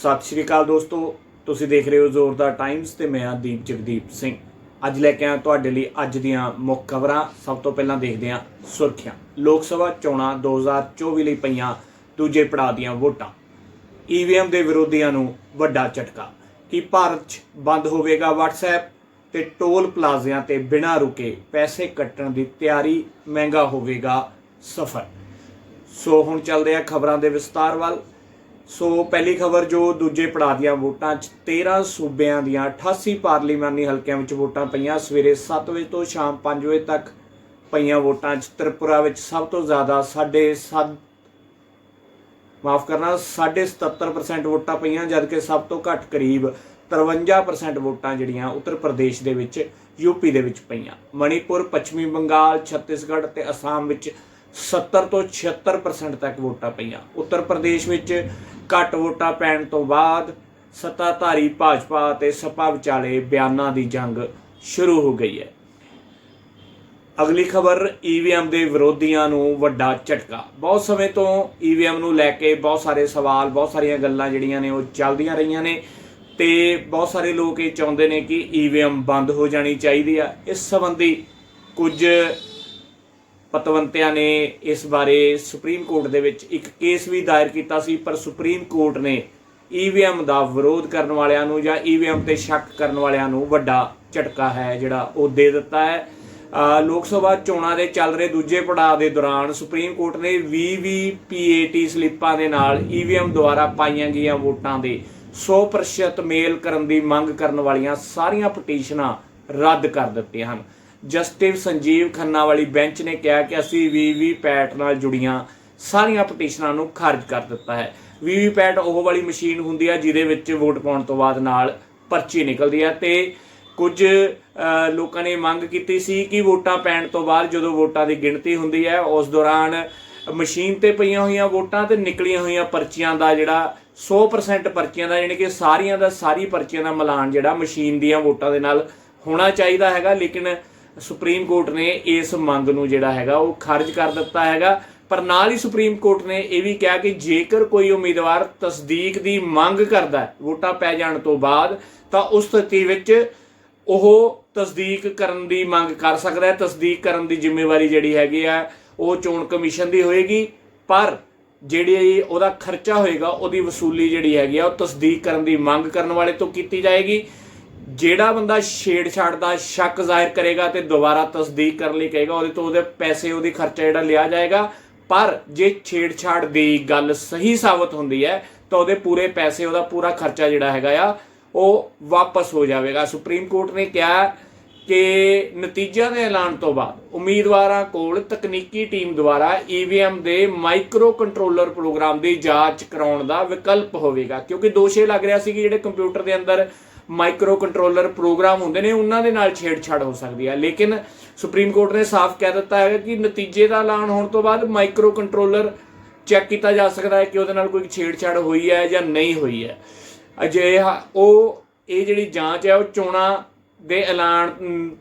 ਸਤਿ ਸ਼੍ਰੀ ਅਕਾਲ ਦੋਸਤੋ। ਤੁਸੀਂ ਦੇਖ ਰਹੇ ਹੋ ਜ਼ੋਰਦਾਰ ਟਾਈਮਸ ਤੇ ਮੈਂ ਹਾਂ ਦੀਪ ਜਗਦੀਪ ਸਿੰਘ। ਅੱਜ ਲੈ ਕੇ ਆਇਆ ਤੁਹਾਡੇ ਲਈ ਅੱਜ ਦੀਆਂ ਮੁੱਖ ਖਬਰਾਂ। ਸਭ ਤੋਂ ਪਹਿਲਾਂ ਦੇਖਦੇ ਹਾਂ ਸੁਰਖੀਆਂ। ਲੋਕ ਸਭਾ ਚੋਣਾਂ 2024 ਲਈ ਪਈਆਂ ਦੂਜੇ ਪੜਾਅ ਦੀਆਂ ਵੋਟਾਂ। ਈਵੀਐਮ ਦੇ ਵਿਰੋਧੀਆਂ ਨੂੰ ਵੱਡਾ ਝਟਕਾ। ਕਿ ਭਾਰਤ 'ਚ ਬੰਦ ਹੋਵੇਗਾ WhatsApp? ਤੇ ਟੋਲ ਪਲਾਜ਼ਿਆਂ ਤੇ ਬਿਨਾਂ ਰੁਕੇ ਪੈਸੇ ਕੱਟਣ ਦੀ ਤਿਆਰੀ ਮਹਿੰਗਾ ਹੋਵੇਗਾ ਸਫ਼ਰ। ਸੋ ਹੁਣ ਚੱਲਦੇ ਆ ਖਬਰਾਂ ਦੇ ਵਿਸਤਾਰ ਵੱਲ। ਸੋ ਪਹਿਲੀ ਖਬਰ ਜੋ ਦੂਜੇ ਪੜਾਅ ਦੀਆਂ ਵੋਟਾਂ 'ਚ 13 ਸੂਬਿਆਂ ਦੀਆਂ 88 ਪਾਰਲੀਮਾਨੀ ਹਲਕਿਆਂ ਵਿੱਚ ਵੋਟਾਂ ਪਈਆਂ। ਸਵੇਰੇ 7 ਵਜੇ ਤੋਂ ਸ਼ਾਮ 5 ਵਜੇ ਤੱਕ ਪਈਆਂ ਵੋਟਾਂ 'ਚ ਤ੍ਰਿਪੁਰਾ ਵਿੱਚ ਸਭ ਤੋਂ ਜ਼ਿਆਦਾ 7.5 ਮਾਫ ਕਰਨਾ 77% ਵੋਟਾਂ ਪਈਆਂ, ਜਦਕਿ ਸਭ ਤੋਂ ਘੱਟ ਕਰੀਬ 53% ਵੋਟਾਂ ਜਿਹੜੀਆਂ ਉੱਤਰ ਪ੍ਰਦੇਸ਼ ਦੇ ਵਿੱਚ ਯੂਪੀ ਦੇ ਵਿੱਚ ਪਈਆਂ। ਮਣੀਪੁਰ, ਪੱਛਮੀ ਬੰਗਾਲ, ਛੱਤੀਸਗੜ੍ਹ ਤੇ ਅਸਾਮ ਵਿੱਚ 70 ਤੋਂ 76% ਤੱਕ ਵੋਟਾਂ ਪਈਆਂ। ਉੱਤਰ ਪ੍ਰਦੇਸ਼ ਵਿੱਚ ਘੱਟ ਵੋਟਾਂ ਪੈਣ ਤੋਂ ਬਾਅਦ ਸੱਤਾਧਾਰੀ ਭਾਜਪਾ ਅਤੇ ਸਪਾ ਵਿਚਾਲੇ ਬਿਆਨਾਂ ਦੀ ਜੰਗ ਸ਼ੁਰੂ ਹੋ ਗਈ ਹੈ। ਅਗਲੀ ਖਬਰ ਈਵੀਐਮ ਦੇ ਵਿਰੋਧੀਆਂ ਨੂੰ ਵੱਡਾ ਝਟਕਾ। ਬਹੁਤ ਸਮੇਂ ਤੋਂ ਈਵੀਐਮ ਨੂੰ ਲੈ ਕੇ ਬਹੁਤ ਸਾਰੇ ਸਵਾਲ, ਬਹੁਤ ਸਾਰੀਆਂ ਗੱਲਾਂ ਜਿਹੜੀਆਂ ਨੇ ਉਹ ਚੱਲਦੀਆਂ ਰਹੀਆਂ ਨੇ ਤੇ ਬਹੁਤ ਸਾਰੇ ਲੋਕ ਇਹ ਚਾਹੁੰਦੇ ਨੇ ਕਿ ਈਵੀਐਮ ਬੰਦ ਹੋ ਜਾਣੀ ਚਾਹੀਦੀ ਆ। ਇਸ ਸੰਬੰਧੀ ਕੁਝ ਪਤਵੰਤਿਆਂ ਨੇ ਇਸ ਬਾਰੇ ਸੁਪਰੀਮ ਕੋਰਟ ਦੇ ਵਿੱਚ ਇੱਕ ਕੇਸ ਵੀ ਦਾਇਰ ਕੀਤਾ ਸੀ, ਪਰ ਸੁਪਰੀਮ ਕੋਰਟ ਨੇ ਈਵੀਐਮ ਦਾ ਵਿਰੋਧ ਕਰਨ ਵਾਲਿਆਂ ਨੂੰ ਜਾਂ ਈਵੀਐਮ ਤੇ ਸ਼ੱਕ ਕਰਨ ਵਾਲਿਆਂ ਨੂੰ ਵੱਡਾ ਝਟਕਾ ਹੈ, ਜਿਹੜਾ ਉਹ ਦੇ ਦਿੱਤਾ ਹੈ। ਲੋਕ ਸਭਾ ਚੋਣਾਂ ਦੇ ਚੱਲ ਰਹੇ ਦੂਜੇ ਪੜਾਅ ਦੇ ਦੌਰਾਨ ਸੁਪਰੀਮ ਕੋਰਟ ਨੇ ਵੀਵੀਪੀਏਟੀ ਸਲਿੱਪਾਂ ਦੇ ਨਾਲ ਈਵੀਐਮ ਦੁਆਰਾ ਪਾਈਆਂ ਗਈਆਂ ਵੋਟਾਂ ਦੇ 100% ਮੇਲ ਕਰਨ ਦੀ ਮੰਗ ਕਰਨ ਵਾਲੀਆਂ ਸਾਰੀਆਂ ਪਟੀਸ਼ਨਾਂ ਰੱਦ ਕਰ ਦਿੱਤੀਆਂ ਹਨ। ਜਸਟਿਸ ਸੰਜੀਵ ਖੰਨਾ ਵਾਲੀ ਬੈਂਚ ਨੇ ਕਿਹਾ ਕਿ ਅਸੀਂ ਵੀਵੀਪੈਟ ਨਾਲ ਜੁੜੀਆਂ ਸਾਰੀਆਂ ਪਟੀਸ਼ਨਾਂ ਨੂੰ ਖਾਰਜ ਕਰ ਦਿੱਤਾ ਹੈ। ਵੀਵੀਪੈਟ ਉਹ ਵਾਲੀ ਮਸ਼ੀਨ ਹੁੰਦੀ ਹੈ ਜਿਹਦੇ ਵਿੱਚ ਵੋਟ ਪਾਉਣ ਤੋਂ ਬਾਅਦ ਨਾਲ ਪਰਚੀ ਨਿਕਲਦੀ ਹੈ ਤੇ ਕੁਝ ਲੋਕਾਂ ਨੇ ਮੰਗ ਕੀਤੀ ਸੀ ਕਿ ਵੋਟਾਂ ਪੈਣ ਤੋਂ ਬਾਅਦ ਜਦੋਂ ਵੋਟਾਂ ਦੀ ਗਿਣਤੀ ਹੁੰਦੀ ਹੈ, ਉਸ ਦੌਰਾਨ ਮਸ਼ੀਨ ਤੇ ਪਈਆਂ ਹੋਈਆਂ ਵੋਟਾਂ ਤੇ ਨਿਕਲੀਆਂ ਹੋਈਆਂ ਪਰਚੀਆਂ ਦਾ ਜਿਹੜਾ 100% ਪਰਚੀਆਂ ਦਾ ਯਾਨੀ ਕਿ ਸਾਰੀਆਂ ਦਾ ਸਾਰੀ ਪਰਚੀਆਂ ਦਾ ਮਿਲਾਨ ਜਿਹੜਾ ਮਸ਼ੀਨ ਦੀਆਂ ਵੋਟਾਂ ਦੇ ਨਾਲ ਹੋਣਾ ਚਾਹੀਦਾ ਹੈਗਾ, ਲੇਕਿਨ ਸੁਪਰੀਮ ਕੋਰਟ ਨੇ ਇਸ ਮੰਗ ਨੂੰ ਜਿਹੜਾ ਹੈਗਾ ਉਹ ਖਾਰਜ ਕਰ ਦਿੱਤਾ ਹੈਗਾ। ਪਰ ਨਾਲ ਹੀ ਸੁਪਰੀਮ ਕੋਰਟ ਨੇ ਇਹ ਵੀ ਕਿਹਾ ਕਿ ਜੇਕਰ ਕੋਈ ਉਮੀਦਵਾਰ ਤਸਦੀਕ ਦੀ ਮੰਗ ਕਰਦਾ ਹੈ, ਵੋਟਾਂ ਪੈ ਜਾਣ ਤੋਂ ਬਾਅਦ, ਤਾਂ ਉਸ ਸਥਿਤੀ ਵਿੱਚ ਉਹ ਤਸਦੀਕ ਕਰਨ ਦੀ ਮੰਗ ਕਰ ਸਕਦਾ ਹੈ। ਤਸਦੀਕ ਕਰਨ ਦੀ ਜ਼ਿੰਮੇਵਾਰੀ ਜਿਹੜੀ ਹੈਗੀ ਆ, ਉਹ ਚੋਣ ਕਮਿਸ਼ਨ ਦੀ ਹੋਏਗੀ। ਪਰ ਜਿਹੜੀ ਉਹਦਾ ਖਰਚਾ ਹੋਏਗਾ, ਉਹਦੀ ਵਸੂਲੀ ਜਿਹੜੀ ਹੈਗੀ ਆ, ਉਹ ਤਸਦੀਕ ਕਰਨ ਦੀ ਮੰਗ ਕਰਨ ਵਾਲੇ ਤੋਂ ਕੀਤੀ ਜਾਏਗੀ। ਜਿਹੜਾ ਬੰਦਾ ਛੇੜਛਾੜ ਦਾ ਸ਼ੱਕ ਜ਼ਾਹਿਰ ਕਰੇਗਾ ਤੇ ਦੁਬਾਰਾ ਤਸਦੀਕ ਕਰਨ ਲਈ ਕਹੇਗਾ, ਉਹਦੇ ਤੋਂ ਉਹਦੇ ਪੈਸੇ, ਉਹਦੀ ਖਰਚਾ ਜਿਹੜਾ ਲਿਆ ਜਾਏਗਾ। ਪਰ ਜੇ ਛੇੜਛਾੜ ਦੀ ਗੱਲ ਸਹੀ ਸਾਬਤ ਹੁੰਦੀ ਹੈ, ਤਾਂ ਉਹਦੇ ਪੂਰੇ ਪੈਸੇ, ਉਹਦਾ ਪੂਰਾ ਖਰਚਾ ਜਿਹੜਾ ਹੈਗਾ ਆ, ਉਹ ਵਾਪਸ ਹੋ ਜਾਵੇਗਾ। ਸੁਪਰੀਮ ਕੋਰਟ ਨੇ ਕਿਹਾ ਕਿ ਨਤੀਜਿਆਂ ਦੇ ਐਲਾਨ ਤੋਂ ਬਾਅਦ ਉਮੀਦਵਾਰਾਂ ਕੋਲ ਤਕਨੀਕੀ ਟੀਮ ਦੁਆਰਾ ਈਵੀਐਮ ਦੇ ਮਾਈਕਰੋ ਕੰਟਰੋਲਰ ਪ੍ਰੋਗਰਾਮ ਦੀ ਜਾਂਚ ਕਰਾਉਣ ਦਾ ਵਿਕਲਪ ਹੋਵੇਗਾ। ਕਿਉਂਕਿ ਦੋਸ਼ੇ ਲੱਗ ਰਿਹਾ ਸੀ ਕਿ ਜਿਹੜੇ ਕੰਪਿਊਟਰ ਦੇ ਅੰਦਰ ਮਾਈਕਰੋ ਕੰਟਰੋਲਰ ਪ੍ਰੋਗਰਾਮ ਹੁੰਦੇ ਨੇ, ਉਹਨਾਂ ਦੇ ਨਾਲ ਛੇੜਛਾੜ ਹੋ ਸਕਦੀ ਹੈ ਲੇਕਿਨ ਸੁਪਰੀਮ ਕੋਰਟ ਨੇ ਸਾਫ਼ ਕਹਿ ਦਿੱਤਾ ਹੈ ਕਿ ਨਤੀਜੇ ਦਾ ਐਲਾਨ ਹੋਣ ਤੋਂ ਬਾਅਦ ਮਾਈਕਰੋ ਕੰਟਰੋਲਰ ਚੈੱਕ ਕੀਤਾ ਜਾ ਸਕਦਾ ਹੈ ਕਿ ਉਹਦੇ ਨਾਲ ਕੋਈ ਛੇੜਛਾੜ ਹੋਈ ਹੈ ਜਾਂ ਨਹੀਂ ਹੋਈ ਹੈ। ਅਜੇ ਉਹ, ਇਹ ਜਿਹੜੀ ਜਾਂਚ ਹੈ, ਉਹ ਚੋਣਾਂ ਦੇ ਐਲਾਨ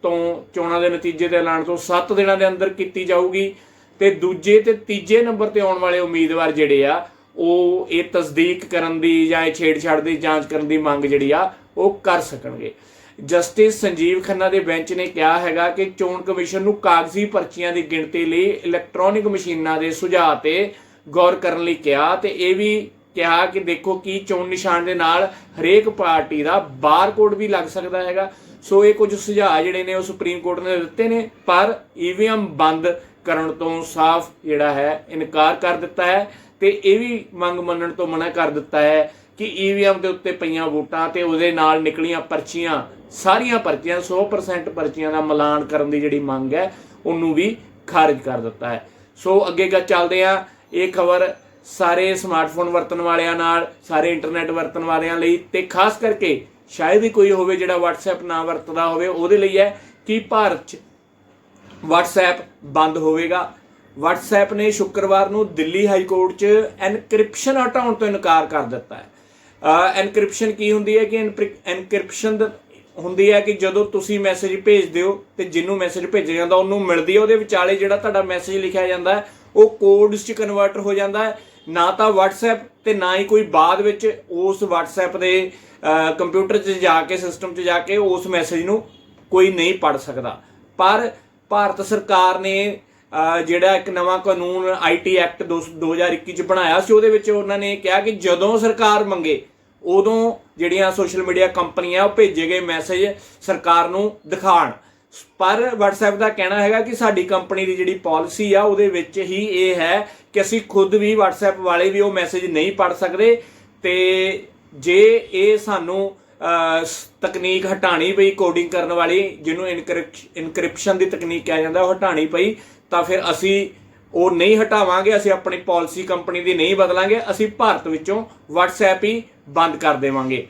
ਤੋਂ, ਚੋਣਾਂ ਦੇ ਨਤੀਜੇ ਦੇ ਐਲਾਨ ਤੋਂ 7 ਦਿਨਾਂ ਦੇ ਅੰਦਰ ਕੀਤੀ ਜਾਊਗੀ ਤੇ ਦੂਜੇ ਤੇ ਤੀਜੇ ਨੰਬਰ ਤੇ ਆਉਣ ਵਾਲੇ ਉਮੀਦਵਾਰ ਜਿਹੜੇ ਆ, ਉਹ ਇਹ ਤਸਦੀਕ ਕਰਨ ਦੀ ਜਾਂ ਇਹ ਛੇੜਛਾੜ ਦੀ ਜਾਂਚ ਕਰਨ ਦੀ ਮੰਗ ਜਿਹੜੀ ਆ ਉਹ ਕਰ ਸਕਣਗੇ। ਜਸਟਿਸ ਸੰਜੀਵ ਖੰਨਾ ਦੇ ਬੈਂਚ ਨੇ ਕਿਹਾ ਹੈਗਾ ਕਿ ਚੋਣ ਕਮਿਸ਼ਨ ਨੂੰ ਕਾਗਜ਼ੀ ਪਰਚੀਆਂ ਦੀ ਗਿਣਤੀ ਲਈ ਇਲੈਕਟ੍ਰੋਨਿਕ ਮਸ਼ੀਨਾਂ ਦੇ ਸੁਝਾਅ ਤੇ ਗੌਰ ਕਰਨ ਲਈ ਕਿਹਾ ਤੇ ਇਹ ਵੀ ਕਿਹਾ ਕਿ ਦੇਖੋ ਕਿ ਚੋਣ ਨਿਸ਼ਾਨ ਦੇ ਨਾਲ ਹਰੇਕ ਪਾਰਟੀ ਦਾ ਬਾਰਕੋਡ ਵੀ ਲੱਗ ਸਕਦਾ ਹੈਗਾ। ਸੋ ਇਹ ਕੁਝ ਸੁਝਾਅ ਜਿਹੜੇ ਨੇ ਉਹ ਸੁਪਰੀਮ ਕੋਰਟ ਨੇ ਦਿੱਤੇ ਨੇ, ਪਰ ਈਵੀਐਮ ਬੰਦ ਕਰਨ ਤੋਂ ਸਾਫ਼ ਜਿਹੜਾ ਹੈ ਇਨਕਾਰ ਕਰ ਦਿੱਤਾ ਹੈ ਤੇ ਇਹ ਵੀ ਮੰਗ ਮੰਨਣ ਤੋਂ ਮਨਾ ਕਰ ਦਿੱਤਾ ਹੈ ਕਿ ਈਵੀਐਮ ਦੇ ਉੱਤੇ ਪਈਆਂ ਵੋਟਾਂ ਤੇ ਉਹਦੇ ਨਾਲ ਨਿਕਲੀਆਂ ਪਰਚੀਆਂ, ਸਾਰੀਆਂ ਪਰਚੀਆਂ 100% ਪਰਚੀਆਂ ਦਾ ਮਿਲਾਨ ਕਰਨ ਦੀ ਜਿਹੜੀ ਮੰਗ ਹੈ, ਉਹਨੂੰ ਵੀ ਖਾਰਜ ਕਰ ਦਿੱਤਾ ਹੈ। ਸੋ ਅੱਗੇ ਗਾ ਚੱਲਦੇ ਆ ਇਹ ਖਬਰ ਸਾਰੇ ਸਮਾਰਟਫੋਨ ਵਰਤਣ ਵਾਲਿਆਂ ਨਾਲ, ਸਾਰੇ ਇੰਟਰਨੈਟ ਵਰਤਣ ਵਾਲਿਆਂ ਲਈ ਤੇ ਖਾਸ ਕਰਕੇ ਸ਼ਾਇਦ ਹੀ ਕੋਈ ਹੋਵੇ ਜਿਹੜਾ WhatsApp ਨਾ ਵਰਤਦਾ ਹੋਵੇ, ਉਹਦੇ ਲਈ ਹੈ ਕਿ ਭਾਰਤ 'ਚ WhatsApp ਬੰਦ ਹੋਵੇਗਾ। WhatsApp ਨੇ ਸ਼ੁੱਕਰਵਾਰ ਨੂੰ ਦਿੱਲੀ ਹਾਈ ਕੋਰਟ 'ਚ ਐਨਕ੍ਰਿਪਸ਼ਨ ਹਟਾਉਣ ਤੋਂ ਇਨਕਾਰ ਕਰ ਦਿੱਤਾ ਹੈ। ਐਨਕ੍ਰਿਪਸ਼ਨ ਕੀ ਹੁੰਦੀ ਹੈ ਕਿ ਐਨਕ੍ਰਿਪਸ਼ਨ ਹੁੰਦੀ ਹੈ ਕਿ ਜਦੋਂ ਤੁਸੀਂ ਮੈਸੇਜ ਭੇਜਦੇ ਹੋ ਤੇ ਜਿਹਨੂੰ ਮੈਸੇਜ ਭੇਜਿਆ ਜਾਂਦਾ, ਉਹਨੂੰ ਮਿਲਦੀ ਹੈ, ਉਹਦੇ ਵਿਚਾਲੇ ਜਿਹੜਾ ਤੁਹਾਡਾ ਮੈਸੇਜ ਲਿਖਿਆ ਜਾਂਦਾ ਹੈ, ਉਹ ਕੋਡਸ 'ਚ ਕਨਵਰਟ ਹੋ ਜਾਂਦਾ ਹੈ। ਨਾ ਤਾਂ WhatsApp ਤੇ ਨਾ ਹੀ ਕੋਈ ਬਾਅਦ ਵਿੱਚ ਉਸ WhatsApp ਦੇ ਕੰਪਿਊਟਰ 'ਚ ਜਾ ਕੇ ਸਿਸਟਮ 'ਚ ਜਾ ਕੇ ਉਸ ਮੈਸੇਜ ਨੂੰ ਕੋਈ ਨਹੀਂ ਪੜ ਸਕਦਾ। ਪਰ ਭਾਰਤ ਸਰਕਾਰ ਨੇ ਜਿਹੜਾ ਇੱਕ ਨਵਾਂ ਕਾਨੂੰਨ ਆਈਟੀ ਐਕਟ 2021 ਚ ਬਣਾਇਆ ਸੀ, ਉਹਦੇ ਵਿੱਚ ਉਹਨਾਂ ਨੇ ਕਿਹਾ ਕਿ ਜਦੋਂ ਸਰਕਾਰ ਮੰਗੇ, ਉਦੋਂ ਜਿਹੜੀਆਂ ਸੋਸ਼ਲ ਮੀਡੀਆ ਕੰਪਨੀਆਂ ਉਹ ਭੇਜੇ ਗਏ ਮੈਸੇਜ ਸਰਕਾਰ ਨੂੰ ਦਿਖਾਣ ਪਰ WhatsApp ਦਾ ਕਹਿਣਾ ਹੈਗਾ ਕਿ ਸਾਡੀ ਕੰਪਨੀ ਦੀ ਜਿਹੜੀ ਪਾਲਿਸੀ ਆ, ਉਹਦੇ ਵਿੱਚ ਹੀ ਇਹ ਹੈ ਕਿ ਅਸੀਂ ਖੁਦ ਵੀ WhatsApp ਵਾਲੇ ਵੀ ਉਹ ਮੈਸੇਜ ਨਹੀਂ ਪੜ ਸਕਦੇ ਤੇ ਜੇ ਇਹ ਸਾਨੂੰ ਤਕਨੀਕ ਹਟਾਣੀ ਪਈ ਕੋਡਿੰਗ ਕਰਨ ਵਾਲੀ, ਜਿਹਨੂੰ ਇਨਕ੍ਰਿਪਸ਼ਨ ਦੀ ਤਕਨੀਕ ਕਿਹਾ ਜਾਂਦਾ, ਉਹ ਹਟਾਣੀ ਪਈ ਤਾਂ ਫਿਰ ਅਸੀਂ ਉਹ ਨਹੀਂ ਹਟਾਵਾਂਗੇ, ਅਸੀਂ ਆਪਣੀ ਪਾਲਿਸੀ ਕੰਪਨੀ ਦੀ ਨਹੀਂ ਬਦਲਾਂਗੇ, ਅਸੀਂ ਭਾਰਤ ਵਿੱਚੋਂ WhatsApp ਹੀ ਬੰਦ ਕਰ ਦੇਵਾਂਗੇ।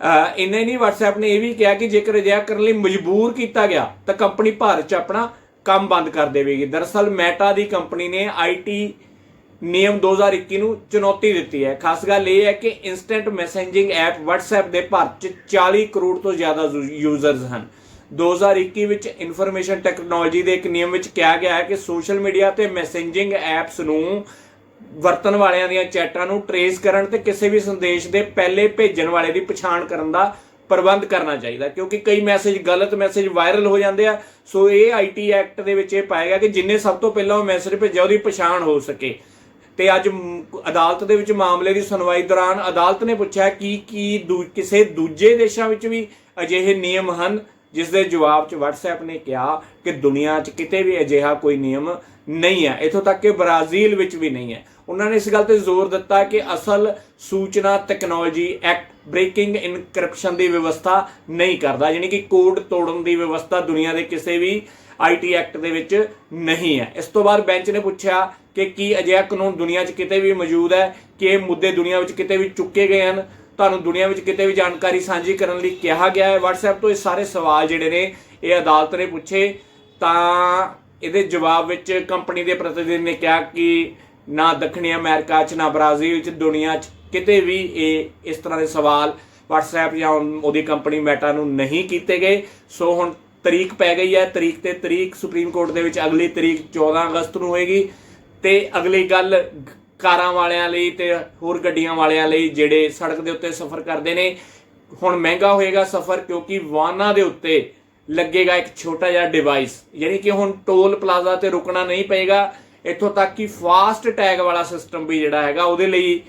ਅਹ ਇੰਨਾ ਹੀ ਨਹੀਂ, WhatsApp ਨੇ ਇਹ ਵੀ ਕਿਹਾ ਕਿ ਜੇਕਰ ਅਜਿਹਾ ਕਰਨ ਲਈ ਮਜਬੂਰ ਕੀਤਾ ਗਿਆ, ਤਾਂ ਕੰਪਨੀ ਭਾਰਤ 'ਚ ਆਪਣਾ ਕੰਮ ਬੰਦ ਕਰ ਦੇਵੇਗੀ। ਦਰਅਸਲ ਮੈਟਾ ਦੀ ਕੰਪਨੀ ਨੇ ਆਈਟੀ ਨਿਯਮ 2021 ਨੂੰ ਚੁਣੌਤੀ ਦਿੱਤੀ ਹੈ। ਖਾਸ ਗੱਲ ਇਹ ਹੈ ਕਿ ਇਨਸਟੈਂਟ ਮੈਸੇਜਿੰਗ ਐਪ WhatsApp ਦੇ ਭਾਰਤ 'ਚ 40 ਕਰੋੜ ਤੋਂ ਜ਼ਿਆਦਾ ਯੂਜ਼ਰਸ ਹਨ। 2021 ਵਿੱਚ ਇਨਫੋਰਮੇਸ਼ਨ ਟੈਕਨੋਲੋਜੀ ਦੇ ਇੱਕ ਨਿਯਮ ਵਿੱਚ ਕਿਹਾ ਗਿਆ ਹੈ ਕਿ ਸੋਸ਼ਲ ਮੀਡੀਆ ਤੇ ਮੈਸੇਜਿੰਗ ਐਪਸ ਨੂੰ ਵਰਤਣ ਵਾਲਿਆਂ ਦੀਆਂ ਚੈਟਾਂ ਨੂੰ ਟਰੇਸ ਕਰਨ ਤੇ ਕਿਸੇ ਵੀ ਸੰਦੇਸ਼ ਦੇ ਪਹਿਲੇ ਭੇਜਣ ਵਾਲੇ ਦੀ ਪਛਾਣ ਕਰਨ ਦਾ ਪ੍ਰਬੰਧ ਕਰਨਾ ਚਾਹੀਦਾ ਕਿਉਂਕਿ ਕਈ ਮੈਸੇਜ ਗਲਤ ਮੈਸੇਜ ਵਾਇਰਲ ਹੋ ਜਾਂਦੇ ਆ। ਸੋ ਇਹ ਆਈਟੀ ਐਕਟ ਦੇ ਵਿੱਚ ਇਹ ਪਾਏਗਾ ਕਿ ਜਿੰਨੇ ਸਭ ਤੋਂ ਪਹਿਲਾਂ ਉਹ ਮੈਸੇਜ ਭੇਜਿਆ, ਉਹਦੀ ਪਛਾਣ ਹੋ ਸਕੇ। ਤੇ ਅੱਜ ਅਦਾਲਤ ਦੇ ਵਿੱਚ ਮਾਮਲੇ ਦੀ ਸੁਣਵਾਈ ਦੌਰਾਨ ਅਦਾਲਤ ਨੇ ਪੁੱਛਿਆ ਕਿ ਕੀ ਦੂ- ਕਿਸੇ ਦੂਜੇ ਦੇਸ਼ਾਂ ਵਿੱਚ ਵੀ ਅਜਿਹੇ ਨਿਯਮ ਹਨ? ਜਿਸ ਦੇ ਜਵਾਬ 'ਚ WhatsApp ਨੇ ਕਿਹਾ ਕਿ ਦੁਨੀਆ 'ਚ ਕਿਤੇ ਵੀ ਅਜਿਹਾ ਕੋਈ ਨਿਯਮ ਨਹੀਂ ਹੈ। ਇਥੋਂ ਤੱਕ ਕਿ ਬ੍ਰਾਜ਼ੀਲ ਵਿੱਚ ਵੀ ਨਹੀਂ ਹੈ। ਉਹਨਾਂ ਨੇ ਇਸ ਗੱਲ ਤੇ ਜ਼ੋਰ ਦਿੱਤਾ ਕਿ ਅਸਲ ਸੂਚਨਾ ਟੈਕਨੋਲੋਜੀ ਐਕਟ ਬ੍ਰੇਕਿੰਗ ਇਨਕ੍ਰਿਪਸ਼ਨ ਦੀ ਵਿਵਸਥਾ ਨਹੀਂ ਕਰਦਾ, ਯਾਨੀ ਕਿ ਕੋਡ ਤੋੜਨ ਦੀ ਵਿਵਸਥਾ ਦੁਨੀਆ ਦੇ ਕਿਸੇ ਵੀ ਆਈਟੀ ਐਕਟ ਦੇ ਵਿੱਚ ਨਹੀਂ ਹੈ। ਇਸ ਤੋਂ ਬਾਅਦ ਬੈਂਚ ਨੇ ਪੁੱਛਿਆ ਕਿ ਕੀ ਅਜਿਹਾ ਕਾਨੂੰਨ ਦੁਨੀਆ 'ਚ ਕਿਤੇ ਵੀ ਮੌਜੂਦ ਹੈ, ਕਿ ਇਹ ਮੁੱਦੇ ਦੁਨੀਆ ਵਿੱਚ ਕਿਤੇ ਵੀ ਚੁੱਕੇ ਗਏ ਹਨ? ਤੁਹਾਨੂੰ ਦੁਨੀਆ ਵਿੱਚ ਕਿਤੇ ਵੀ ਜਾਣਕਾਰੀ ਸਾਂਝੀ ਕਰਨ ਲਈ ਕਿਹਾ ਗਿਆ ਹੈ। WhatsApp ਤੋਂ ਇਹ ਸਾਰੇ ਸਵਾਲ ਜਿਹੜੇ ਨੇ, ਇਹ ਅਦਾਲਤ ਨੇ ਪੁੱਛੇ। ਤਾਂ ਇਹਦੇ ਜਵਾਬ ਵਿੱਚ ਕੰਪਨੀ ਦੇ ਪ੍ਰਤੀਨਿਧ ਨੇ ਕਿਹਾ ਕਿ ਨਾ ਦੱਖਣੀ ਅਮਰੀਕਾ 'ਚ, ਨਾ ਬ੍ਰਾਜ਼ੀਲ 'ਚ, ਦੁਨੀਆ 'ਚ ਕਿਤੇ ਵੀ ਇਹ ਇਸ ਤਰ੍ਹਾਂ ਦੇ ਸਵਾਲ WhatsApp ਜਾਂ ਉਹਦੀ ਕੰਪਨੀ ਮੈਟਾ ਨੂੰ ਨਹੀਂ ਕੀਤੇ ਗਏ। ਸੋ ਹੁਣ ਤਰੀਕ ਪੈ ਗਈ ਹੈ। ਤਰੀਕ ਤੇ ਤਰੀਕ ਸੁਪਰੀਮ ਕੋਰਟ ਦੇ ਵਿੱਚ ਅਗਲੀ ਤਰੀਕ 14 ਅਗਸਤ ਨੂੰ ਹੋਏਗੀ। ਤੇ ਅਗਲੀ ਗੱਲ ਕਾਰਾਂ ਵਾਲਿਆਂ ਲਈ ਤੇ ਹੋਰ ਗੱਡੀਆਂ ਵਾਲਿਆਂ ਲਈ ਜਿਹੜੇ ਸੜਕ ਦੇ ਉੱਤੇ ਸਫ਼ਰ ਕਰਦੇ ਨੇ। ਹੁਣ ਮਹਿੰਗਾ ਹੋਏਗਾ ਸਫ਼ਰ ਕਿਉਂਕਿ ਵਾਹਨਾਂ ਦੇ ਉੱਤੇ ਲੱਗੇਗਾ ਇੱਕ ਛੋਟਾ ਜਿਹਾ ਡਿਵਾਈਸ ਯਾਨੀ ਕਿ ਹੁਣ ਟੋਲ ਪਲਾਜ਼ਾ ਤੇ ਰੁਕਣਾ ਨਹੀਂ ਪਏਗਾ। ਇੱਥੋਂ ਤੱਕ ਕਿ ਫਾਸਟ ਟੈਗ ਵਾਲਾ ਸਿਸਟਮ ਵੀ ਜਿਹੜਾ ਹੈਗਾ ਉਹਦੇ ਲਈ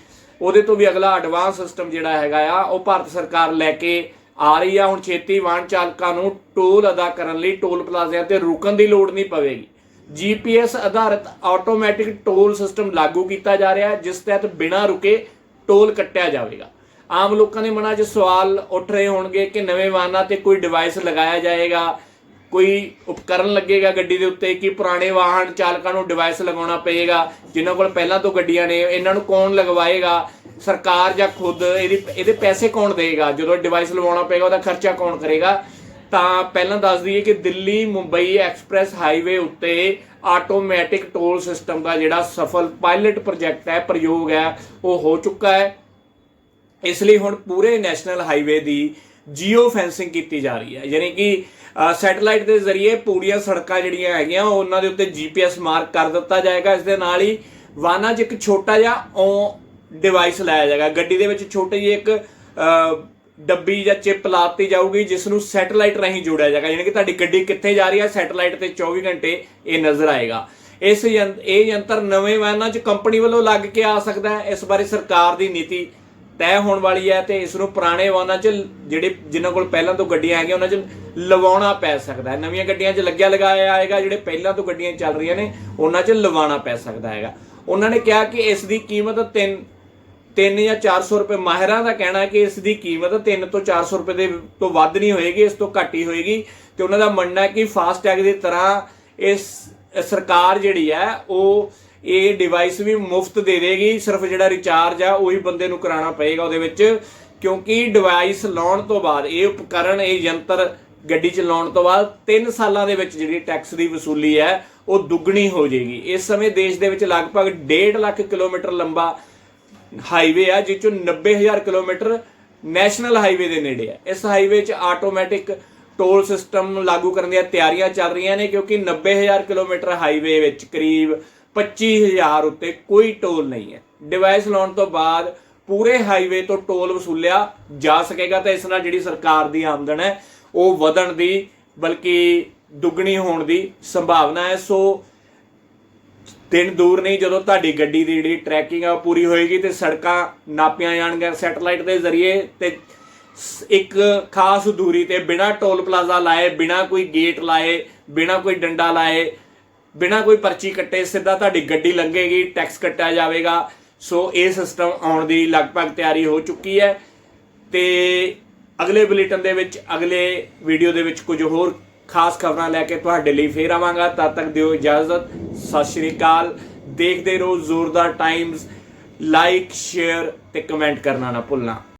ਉਹਦੇ ਤੋਂ ਵੀ ਅਗਲਾ ਐਡਵਾਂਸ ਸਿਸਟਮ ਜਿਹੜਾ ਹੈਗਾ ਆ, ਉਹ ਭਾਰਤ ਸਰਕਾਰ ਲੈ ਕੇ ਆ ਰਹੀ ਆ। ਹੁਣ ਛੇਤੀ ਵਾਹਨ ਚਾਲਕਾਂ ਨੂੰ ਟੋਲ ਅਦਾ ਕਰਨ ਲਈ ਟੋਲ ਪਲਾਜ਼ਿਆਂ ਤੇ ਰੁਕਣ ਦੀ ਲੋੜ ਨਹੀਂ ਪਵੇਗੀ। ਜੀਪੀਐਸ ਆਧਾਰਿਤ ਆਟੋਮੈਟਿਕ ਟੋਲ ਸਿਸਟਮ ਲਾਗੂ ਕੀਤਾ ਜਾ ਰਿਹਾ ਹੈ, ਜਿਸ ਤਹਿਤ ਬਿਨਾਂ ਰੁਕੇ ਟੋਲ ਕੱਟਿਆ ਜਾਵੇਗਾ। ਆਮ ਲੋਕਾਂ ਦੇ ਮਨਾਂ 'ਚ ਸਵਾਲ ਉੱਠ ਰਹੇ ਹੋਣਗੇ ਕਿ ਨਵੇਂ ਵਾਹਨਾਂ ਤੇ ਕੋਈ ਡਿਵਾਈਸ ਲਗਾਇਆ ਜਾਏਗਾ, ਕੋਈ ਉਪਕਰਨ ਲੱਗੇਗਾ ਗੱਡੀ ਦੇ ਉੱਤੇ, ਕਿ ਪੁਰਾਣੇ ਵਾਹਨ ਚਾਲਕਾਂ ਨੂੰ ਡਿਵਾਈਸ ਲਗਾਉਣਾ ਪਏਗਾ, ਜਿਨ੍ਹਾਂ ਕੋਲ ਪਹਿਲਾਂ ਤੋਂ ਗੱਡੀਆਂ ਨੇ, ਇਹਨਾਂ ਨੂੰ ਕੌਣ ਲਗਵਾਏਗਾ? ਸਰਕਾਰ ਜਾਂ ਖੁਦ, ਇਹਦੀ, ਇਹਦੇ ਪੈਸੇ ਕੌਣ ਦੇਗਾ ਜਦੋਂ ਡਿਵਾਈਸ ਲਵਾਉਣਾ ਪਏਗਾ, ਉਹਦਾ ਖਰਚਾ ਕੌਣ ਕਰੇਗਾ? ਤਾਂ ਪਹਿਲਾਂ ਦੱਸ ਦਈਏ ਕਿ ਦਿੱਲੀ ਮੁੰਬਈ ਐਕਸਪ੍ਰੈਸ ਹਾਈਵੇ ਉੱਤੇ ਆਟੋਮੈਟਿਕ ਟੋਲ ਸਿਸਟਮ ਦਾ ਜਿਹੜਾ ਸਫਲ ਪਾਇਲਟ ਪ੍ਰੋਜੈਕਟ ਹੈ, ਪ੍ਰਯੋਗ ਹੈ, ਉਹ ਹੋ ਚੁੱਕਾ ਹੈ। ਇਸ ਲਈ ਹੁਣ ਪੂਰੇ ਨੈਸ਼ਨਲ ਹਾਈਵੇ ਦੀ ਜੀਓ ਫੈਂਸਿੰਗ ਕੀਤੀ ਜਾ ਰਹੀ ਹੈ। ਯਾਨੀ ਕਿ ਸੈਟੇਲਾਈਟ ਦੇ ਜ਼ਰੀਏ ਪੂਰੀਆਂ ਸੜਕਾਂ ਜਿਹੜੀਆਂ ਹੈਗੀਆਂ, ਉਹਨਾਂ ਦੇ ਉੱਤੇ ਜੀਪੀਐਸ ਮਾਰਕ ਕਰ ਦਿੱਤਾ ਜਾਏਗਾ। ਇਸ ਦੇ ਨਾਲ ਹੀ ਵਾਹਨਾਂ 'ਚ ਇੱਕ ਛੋਟਾ ਜਿਹਾ ਉਹ ਡਿਵਾਈਸ ਲਾਇਆ ਜਾਏਗਾ। ਗੱਡੀ ਦੇ ਵਿੱਚ ਛੋਟੀ ਜਿਹੀ ਇੱਕ ਡੱਬੀ ਜਾਂ ਚਿਪ ਲਾਤੀ ਜਾਊਗੀ ਜਿਸ ਨੂੰ ਸੈਟੇਲਾਈਟ ਰਾਹੀਂ ਜੋੜਿਆ ਜਾਏਗਾ। ਯਾਨੀ ਕਿ ਤੁਹਾਡੀ ਗੱਡੀ ਕਿੱਥੇ ਜਾ ਰਹੀ ਹੈ, ਸੈਟੇਲਾਈਟ ਤੇ 24 ਘੰਟੇ ਇਹ ਨਜ਼ਰ ਆਏਗਾ। ਇਸ ਯੰ- ਇਹ ਯੰਤਰ ਨਵੇਂ ਵਾਹਨਾਂ 'ਚ ਕੰਪਨੀ ਵੱਲੋਂ ਲੱਗ ਕੇ ਆ ਸਕਦਾ ਹੈ। ਇਸ ਬਾਰੇ ਸਰਕਾਰ ਦੀ ਨੀਤੀ ਤੈਅ ਹੋਣ ਵਾਲੀ ਹੈ ਤੇ ਇਸ ਨੂੰ ਪੁਰਾਣੇ ਵਾਹਨਾਂ 'ਚ ਜਿਹੜੇ ਜਿਨ੍ਹਾਂ ਕੋਲ ਪਹਿਲਾਂ ਤੋਂ ਗੱਡੀਆਂ ਹੈਗੀਆਂ, ਉਹਨਾਂ 'ਚ ਲਵਾਉਣਾ ਪੈ ਸਕਦਾ ਹੈ। ਨਵੀਆਂ ਗੱਡੀਆਂ 'ਚ ਲੱਗਿਆ ਲਗਾਇਆ ਆਏਗਾ, ਜਿਹੜੇ ਪਹਿਲਾਂ ਤੋਂ ਗੱਡੀਆਂ ਚੱਲ ਰਹੀਆਂ ਨੇ, ਉਹਨਾਂ 'ਚ ਲਵਾਉਣਾ ਪੈ ਸਕਦਾ ਹੈਗਾ। ਉਹਨਾਂ ਨੇ ਕਿਹਾ ਕਿ ਇਸ ਦੀ ਕੀਮਤ 3 3 ਜਾਂ 400 ਰੁਪਏ। ਮਾਹਿਰਾਂ ਦਾ ਕਹਿਣਾ ਕਿ ਇਸ ਦੀ ਕੀਮਤ 3 ਤੋਂ 400 ਰੁਪਏ ਦੇ ਤੋਂ ਵੱਧ ਨਹੀਂ ਹੋਏਗੀ, ਇਸ ਤੋਂ ਘੱਟ ਹੀ ਹੋਏਗੀ। ਤੇ ਉਹਨਾਂ ਦਾ ਮੰਨਣਾ ਹੈ ਕਿ ਫਾਸਟੈਗ ਦੀ ਤਰ੍ਹਾਂ ਇਸ ਸਰਕਾਰ ਜਿਹੜੀ ਹੈ, ਉਹ ਇਹ ਡਿਵਾਈਸ ਵੀ ਮੁਫਤ ਦੇ ਦੇਗੀ, ਸਿਰਫ ਜਿਹੜਾ ਰਿਚਾਰਜ ਆ, ਉਹੀ ਬੰਦੇ ਨੂੰ ਕਰਾਉਣਾ ਪਏਗਾ ਉਹਦੇ ਵਿੱਚ। ਕਿਉਂਕਿ ਡਿਵਾਈਸ ਲਾਉਣ ਤੋਂ ਬਾਅਦ, ਇਹ ਉਪਕਰਨ, ਇਹ ਯੰਤਰ ਗੱਡੀ ਚ ਲਾਉਣ ਤੋਂ ਬਾਅਦ 3 ਸਾਲਾਂ ਦੇ ਵਿੱਚ ਜਿਹੜੀ ਟੈਕਸ ਦੀ ਵਸੂਲੀ ਹੈ, ਉਹ ਦੁੱਗਣੀ ਹੋ ਜਾਏਗੀ। ਇਸ ਸਮੇਂ ਦੇਸ਼ ਦੇ ਵਿੱਚ ਲਗਭਗ 1.5 ਲੱਖ ਕਿਲੋਮੀਟਰ ਲੰਬਾ ਹਾਈਵੇ ਆ ਜਿਸ ਚੋਂ 90000 ਕਿਲੋਮੀਟਰ ਨੈਸ਼ਨਲ ਹਾਈਵੇ ਦੇ ਨੇੜੇ ਆ। ਇਸ ਹਾਈਵੇ 'ਚ ਆਟੋਮੈਟਿਕ ਟੋਲ ਸਿਸਟਮ ਲਾਗੂ ਕਰਨ ਦੀਆਂ ਤਿਆਰੀਆਂ ਚੱਲ ਰਹੀਆਂ ਨੇ, ਕਿਉਂਕਿ 90000 ਕਿਲੋਮੀਟਰ ਹਾਈਵੇ ਵਿੱਚ ਕਰੀਬ 25000 ਉੱਤੇ ਕੋਈ ਟੋਲ ਨਹੀਂ ਹੈ। ਡਿਵਾਈਸ ਲਾਉਣ ਤੋਂ ਬਾਅਦ ਪੂਰੇ ਹਾਈਵੇ ਤੋਂ ਟੋਲ ਵਸੂਲਿਆ ਜਾ ਸਕੇਗਾ ਤਾਂ ਇਸ ਨਾਲ ਜਿਹੜੀ ਸਰਕਾਰ ਦੀ ਆਮਦਨ ਹੈ, ਉਹ ਵਧਣ ਦੀ ਬਲਕਿ ਦੁੱਗਣੀ ਹੋਣ ਦੀ ਸੰਭਾਵਨਾ ਹੈ। ਸੋ ਦਿਨ ਦੂਰ ਨਹੀਂ, ਜਦੋਂ ਤੁਹਾਡੀ ਗੱਡੀ ਦੀ ਜਿਹੜੀ ਟਰੈਕਿੰਗ ਆ ਉਹ ਪੂਰੀ ਹੋਏਗੀ ਤੇ ਸੜਕਾਂ ਨਾਪੀਆਂ ਜਾਣਗੀਆਂ ਸੈਟਲਾਈਟ ਦੇ ਜ਼ਰੀਏ ਤੇ ਸ- ਇੱਕ ਖਾਸ ਦੂਰੀ ਤੇ ਬਿਨਾ ਟੋਲ ਪਲਾਜ਼ਾ ਲਾਏ, ਬਿਨਾ ਕੋਈ ਗੇਟ ਲਾਏ, ਬਿਨਾ ਕੋਈ ਡੰਡਾ ਲਾਏ, ਬਿਨਾ ਕੋਈ ਪਰਚੀ ਕੱਟੇ, ਸਿੱਧਾ ਤੁਹਾਡੀ ਗੱਡੀ ਲੰਘੇਗੀ ਟੈਕਸ ਕੱਟਿਆ ਜਾਵੇਗਾ। ਸੋ ਇਹ ਸਿਸਟਮ ਆਉਣ ਦੀ ਲਗਭਗ ਤਿਆਰੀ ਹੋ ਚੁੱਕੀ ਹੈ ਤੇ ਅਗਲੇ ਬੁਲੇਟਿਨ ਦੇ ਵਿੱਚ, ਅਗਲੇ ਵੀਡੀਓ ਦੇ ਵਿੱਚ ਕੁਝ ਹੋਰ ਖਾਸ ਖਬਰਾਂ ਲੈ ਕੇ ਤੁਹਾਡੇ ਲਈ ਫੇਰ ਆਵਾਂਗਾ। ਤਦ ਤੱਕ ਦਿਓ ਇਜਾਜ਼ਤ। ਸਤਿ ਸ਼੍ਰੀ ਅਕਾਲ। ਦੇਖਦੇ ਰਹੋ ਜ਼ੋਰਦਾਰ ਟਾਈਮਸ ਲਾਈਕ ਸ਼ੇਅਰ ਤੇ ਕਮੈਂਟ ਕਰਨਾ ਨਾ ਭੁੱਲਣਾ।